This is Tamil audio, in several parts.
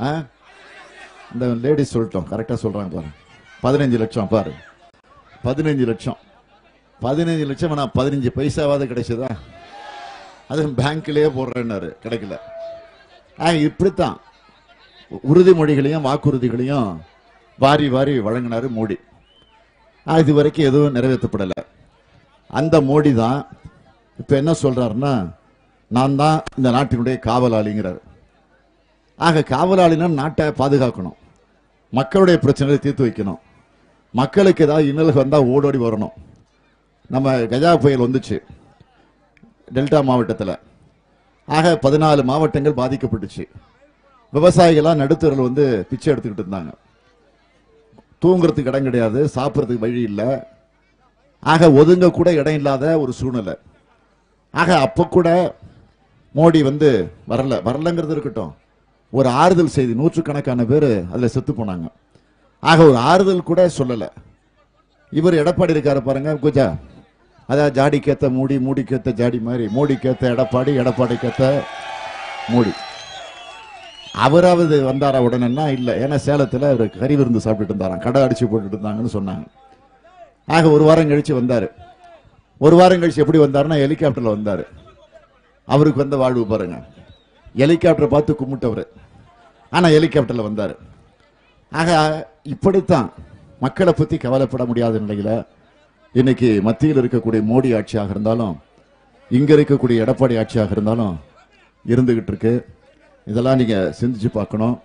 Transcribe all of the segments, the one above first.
ஆ? இந்த லேடிஸ் சொல்லிட்டோம் கரெக்டாக சொல்கிறாங்க பாரு. பதினஞ்சு லட்சம் பாரு. பதினஞ்சு லட்சம். பதினஞ்சு லட்சம் நான் பதினஞ்சு பைசாவாவது கிடைச்சதா? அது பேங்க்லேயே போடுறேன்னாரு கிடைக்கல. ஆ இப்படித்தான். உறுதிமொழிகளையும் வாக்குறுதிகளையும் வாரி வாரி வழங்கினாரு மோடி. இது வரைக்கும் எதுவும் நிறைவேற்றப்படலை. அந்த மோடி தான் இப்போ என்ன சொல்கிறாருன்னா நான் தான் இந்த நாட்டினுடைய காவலாளிங்கிறார். ஆக காவலாளினர் நாட்டை பாதுகாக்கணும். மக்களுடைய பிரச்சனைகளை தீர்த்து வைக்கணும். மக்களுக்கு ஏதாவது இன்னலுக்கு வந்தால் ஓடோடி வரணும். நம்ம கஜா புயல் வந்துச்சு. டெல்டா மாவட்டத்தில். ஆக பதினாலு மாவட்டங்கள் பாதிக்கப்பட்டுச்சு. விவசாயிகள்லாம் நடுத்தரில் வந்து பிச்சை எடுத்துக்கிட்டு இருந்தாங்க. தூங்குறதுக்கு இடம் கிடையாது சாப்பிட்றதுக்கு வழி இல்லை. ஆக ஒதுங்க கூட இடம் இல்லாத ஒரு சூழ்நிலை. ஆக அப்போ கூட மோடி வந்து வரல. வரலங்கிறது இருக்கட்டும். ஒரு ஆறுதல் செய்தி. நூற்றுக்கணக்கான பேர் அதில் செத்து போனாங்க. ஆக ஒரு ஆறுதல் கூட சொல்லலை. இவர் எடப்பாடி இருக்காரு பாருங்க குஜா அதான் ஜாடிக்கேத்த மூடி மூடிக்கேத்த ஜாடி மாதிரி. மோடிக்கேத்த எடப்பாடி எடப்பாடிக்கேத்த மூடி. அவராவது வந்தாரா உடனேன்னா இல்லை. ஏன்னா சேலத்தில் அவர் கறி விருந்து சாப்பிட்டுட்டு இருந்தாராம். கடை அடிச்சு போட்டுட்டு இருந்தாங்கன்னு சொன்னாங்க. ஆக ஒரு வாரம் கழிச்சு வந்தார். ஒரு வாரம் கழிச்சு எப்படி வந்தாருன்னா ஹெலிகாப்டரில் வந்தார். அவருக்கு வந்த வாழ்வு பாருங்க. ஹெலிகாப்டரை பார்த்து கும்பிட்டவர். ஆனால் ஹெலிகாப்டரில் வந்தார். ஆக இப்படித்தான் மக்களை பற்றி கவலைப்பட முடியாத நிலையில் இன்னைக்கு மத்தியில் இருக்கக்கூடிய மோடி ஆட்சியாக இருந்தாலும் இங்கே இருக்கக்கூடிய எடப்பாடி ஆட்சியாக இருந்தாலும் இருந்துகிட்டு இருக்கு. இதெல்லாம் நீங்கள் சிந்திச்சு பார்க்கணும்.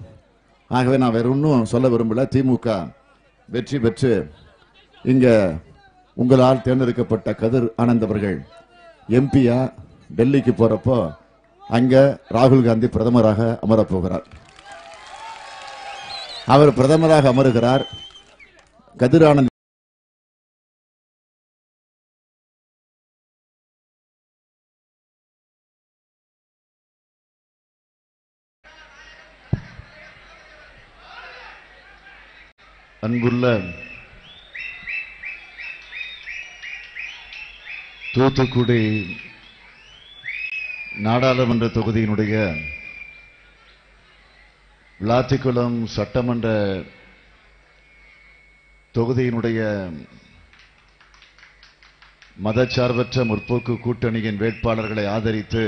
ஆகவே நான் வேற ஒன்றும் சொல்ல விரும்பல. திமுக வெற்றி பெற்று இங்கே உங்களால் தேர்ந்தெடுக்கப்பட்ட கதிர் ஆனந்த் அவர்கள் எம்பியா டெல்லிக்கு போகிறப்போ அங்கே ராகுல் காந்தி பிரதமராக அமரப் போகிறார். அவர் பிரதமராக அமருகிறார். கதிர் ஆனந்த் அன்புள்ள தூத்துக்குடி நாடாளுமன்ற தொகுதியினுடைய விளாத்திக்குளம் சட்டமன்ற தொகுதியினுடைய மதச்சார்பற்ற முற்போக்கு கூட்டணியின் வேட்பாளர்களை ஆதரித்து